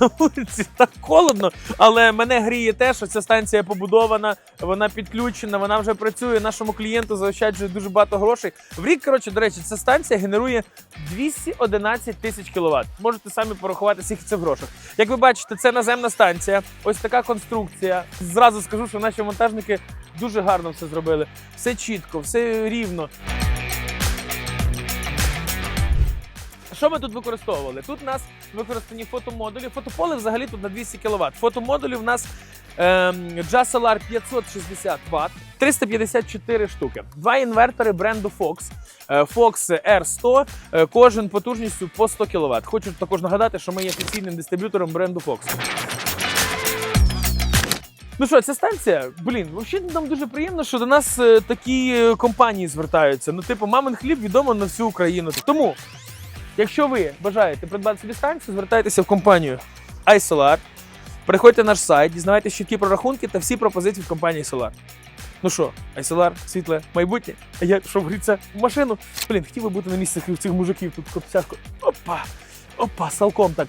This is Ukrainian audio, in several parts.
на вулиці так холодно, але мене гріє те, що ця станція побудована, вона підключена, вона вже працює. Нашому клієнту заощаджує дуже багато грошей. В рік, коротше, до речі, ця станція генерує 211 тисяч кіловат. Можете самі порахувати, скільки це в грошах. Як ви бачите, це наземна станція. Ось така конструкція. Зразу скажу, що наші монтажники дуже гарно все зробили. Все чітко, все рівно. Що ми тут використовували? Тут у нас використані фотомодулі. Фотополе взагалі тут на 200 кВт. Фотомодулі в нас ем, JASOLAR 560 Вт, 354 штуки. Два інвертори бренду Fox. Е, Fox R100, е, кожен потужністю по 100 кВт. Хочу також нагадати, що ми є офіційним дистриб'ютором бренду Fox. Ну що, ця станція, блін, взагалі нам дуже приємно, що до нас е, такі компанії звертаються. Ну, типу, мамин хліб відомо на всю Україну. Тому, Якщо ви бажаєте придбати собі станцію, звертайтеся в компанію iSolar, переходьте на наш сайт, дізнавайтеся чіткі прорахунки та всі пропозиції від компанії Solar. Ну що, iSolar, світле майбутнє, а я що гріться в машину. Блін, хотів би бути на місці цих мужиків, тут копцяшко. Опа! Опа, салком так.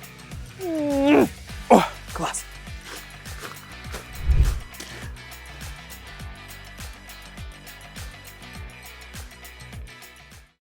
О, клас!